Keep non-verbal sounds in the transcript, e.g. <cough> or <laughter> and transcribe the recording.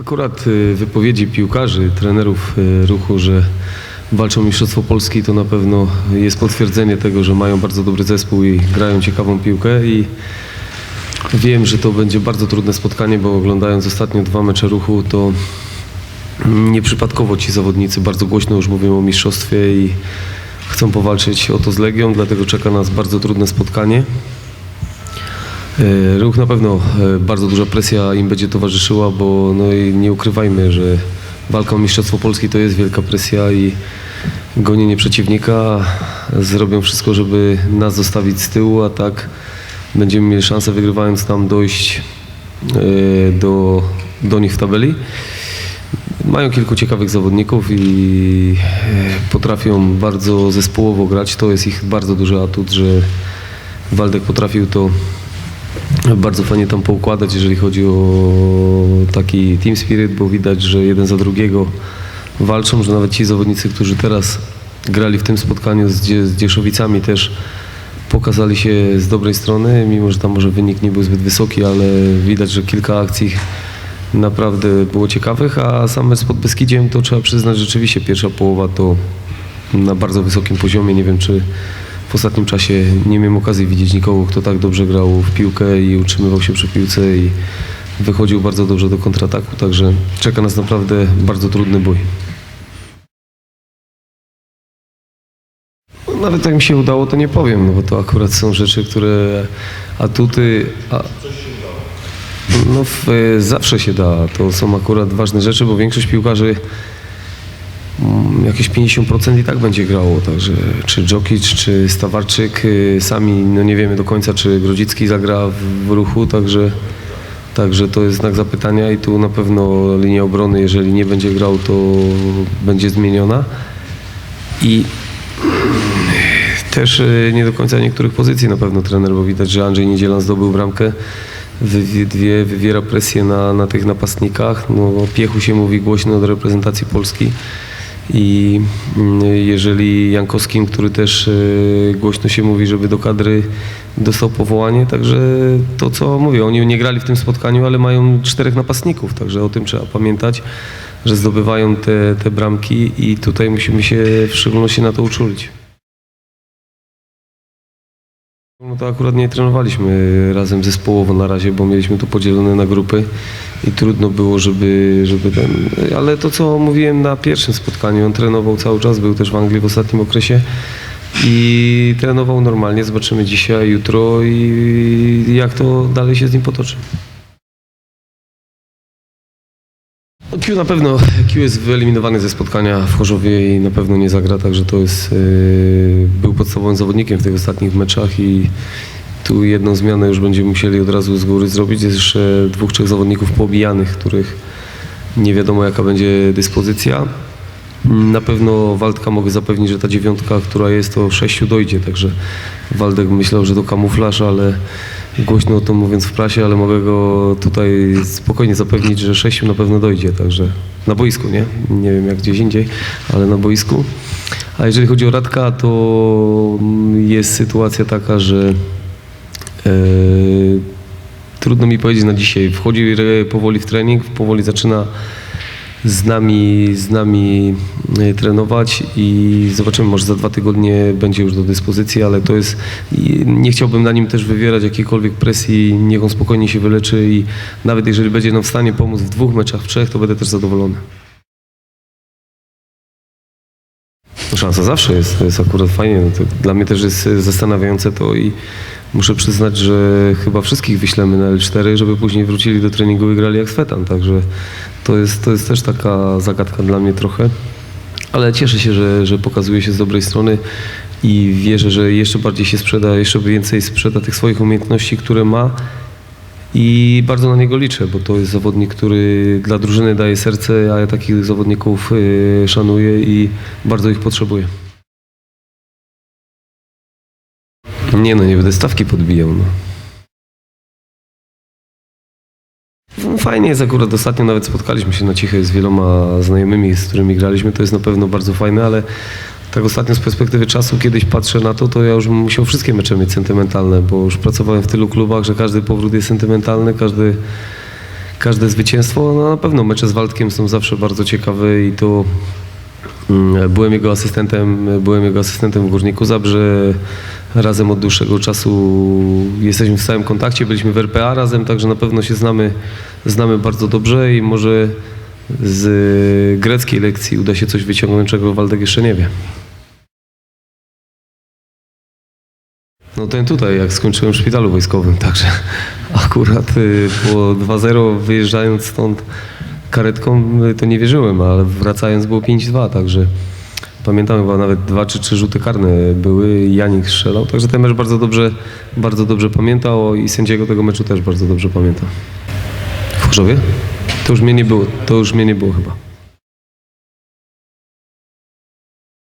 Akurat y, wypowiedzi piłkarzy, trenerów y, ruchu, że walczą o Mistrzostwo Polski, to na pewno jest potwierdzenie tego, że mają bardzo dobry zespół i grają ciekawą piłkę i wiem, że to będzie bardzo trudne spotkanie, bo oglądając ostatnio dwa mecze ruchu, to nieprzypadkowo ci zawodnicy bardzo głośno już mówią o mistrzostwie i chcą powalczyć o to z Legią, dlatego czeka nas bardzo trudne spotkanie. E, Ruch na pewno e, bardzo duża presja im będzie towarzyszyła, bo no i nie ukrywajmy, że walka o Mistrzostwo Polski to jest wielka presja i gonienie przeciwnika. Zrobią wszystko, żeby nas zostawić z tyłu, a tak będziemy mieli szansę wygrywając tam dojść e, do, do nich w tabeli. Mają kilku ciekawych zawodników i potrafią bardzo zespołowo grać. To jest ich bardzo duży atut, że Waldek potrafił to bardzo fajnie tam poukładać, jeżeli chodzi o taki team spirit, bo widać, że jeden za drugiego walczą, że nawet ci zawodnicy, którzy teraz grali w tym spotkaniu z, z Dzieszowicami też pokazali się z dobrej strony, mimo że tam może wynik nie był zbyt wysoki, ale widać, że kilka akcji naprawdę było ciekawych, a sam mecz z Podbeskidziem to trzeba przyznać rzeczywiście pierwsza połowa to na bardzo wysokim poziomie. Nie wiem, czy w ostatnim czasie nie miałem okazji widzieć nikogo, kto tak dobrze grał w piłkę i utrzymywał się przy piłce i wychodził bardzo dobrze do kontrataku, także czeka nas naprawdę bardzo trudny bój. No, Nawet jak mi się udało, to nie powiem, no bo to akurat są rzeczy, które atuty... A, no w, zawsze się da. To są akurat ważne rzeczy, bo większość piłkarzy jakieś 50% i tak będzie grało. Także czy Dżokic, czy Stawarczyk, y, sami no nie wiemy do końca, czy Grodzicki zagra w, ruchu, także, także to jest znak zapytania i tu na pewno linia obrony, jeżeli nie będzie grał, to będzie zmieniona. I też y, nie do końca niektórych pozycji na pewno trener, bo widać, że Andrzej Niedziela zdobył bramkę. Wywie, wywiera presję na, na tych napastnikach. No, Piechu się mówi głośno od reprezentacji Polski. I mm, jeżeli Jankowskim, który też y, głośno się mówi, żeby do kadry dostał powołanie, także to co mówię, oni nie grali w tym spotkaniu, ale mają czterech napastników, także o tym trzeba pamiętać, że zdobywają te, te bramki i tutaj musimy się w szczególności na to uczulić. No to akurat nie trenowaliśmy razem zespołowo na razie, bo mieliśmy to podzielone na grupy i trudno było, żeby, żeby ten... Ale to, co mówiłem na pierwszym spotkaniu, on trenował cały czas, był też w Anglii w ostatnim okresie i trenował normalnie. Zobaczymy dzisiaj, jutro i jak to dalej się z nim potoczy. Q na pewno, Q jest wyeliminowany ze spotkania w Chorzowie i na pewno nie zagra, także to jest, yy, był podstawowym zawodnikiem w tych ostatnich meczach i tu jedną zmianę już będziemy musieli od razu z góry zrobić. Jest jeszcze dwóch, trzech zawodników poobijanych, których nie wiadomo jaka będzie dyspozycja. Na pewno Waldka mogę zapewnić, że ta dziewiątka, która jest, to sześciu dojdzie, także Waldek myślał, że to kamuflaż, ale głośno o tym mówiąc w prasie, ale mogę go tutaj spokojnie zapewnić, że sześciu na pewno dojdzie, także na boisku, nie? Nie wiem jak gdzieś indziej, ale na boisku. A jeżeli chodzi o Radka, to jest sytuacja taka, że e, trudno mi powiedzieć na dzisiaj. Wchodzi e, powoli w trening, powoli zaczyna z nami, z nami e, trenować i zobaczymy, może za dwa tygodnie będzie już do dyspozycji, ale to jest, nie chciałbym na nim też wywierać jakiejkolwiek presji, niech on spokojnie się wyleczy i nawet jeżeli będzie nam w stanie pomóc w dwóch meczach, w trzech, to będę też zadowolony. Szansa zawsze jest, to jest akurat fajnie. No dla mnie też jest e, zastanawiające to i muszę przyznać, że chyba wszystkich wyślemy na L4, żeby później wrócili do treningu i grali jak Svetan, także to jest, to jest też taka zagadka dla mnie trochę. Ale cieszę się, że, że pokazuje się z dobrej strony i wierzę, że jeszcze bardziej się sprzeda, jeszcze więcej sprzeda tych swoich umiejętności, które ma i bardzo na niego liczę, bo to jest zawodnik, który dla drużyny daje serce, a ja takich zawodników y, szanuję i bardzo ich potrzebuję. Nie no, nie będę stawki podbijał. No. Fajnie jest akurat ostatnio nawet spotkaliśmy się na cichej z wieloma znajomymi, z którymi graliśmy. To jest na pewno bardzo fajne, ale tak ostatnio z perspektywy czasu, kiedyś patrzę na to, to ja już musiał wszystkie mecze mieć sentymentalne, bo już pracowałem w tylu klubach, że każdy powrót jest sentymentalny, każdy, każde zwycięstwo. No na pewno mecze z Waldkiem są zawsze bardzo ciekawe i to mm, byłem jego asystentem, byłem jego asystentem w Górniku Zabrze. Razem od dłuższego czasu jesteśmy w stałym kontakcie, byliśmy w RPA razem, także na pewno się znamy, znamy bardzo dobrze i może z greckiej lekcji uda się coś wyciągnąć, czego Waldek jeszcze nie wie. No ten tutaj, jak skończyłem w szpitalu wojskowym, także <laughs> akurat y, po 2-0 wyjeżdżając stąd karetką, y, to nie wierzyłem, ale wracając było 5-2, także pamiętam chyba nawet dwa czy trzy rzuty karne były, Janik strzelał, także ten mecz bardzo dobrze, bardzo dobrze pamiętał i sędziego tego meczu też bardzo dobrze pamiętam. W Chorzowie? To już mnie nie było, to już mnie nie było chyba.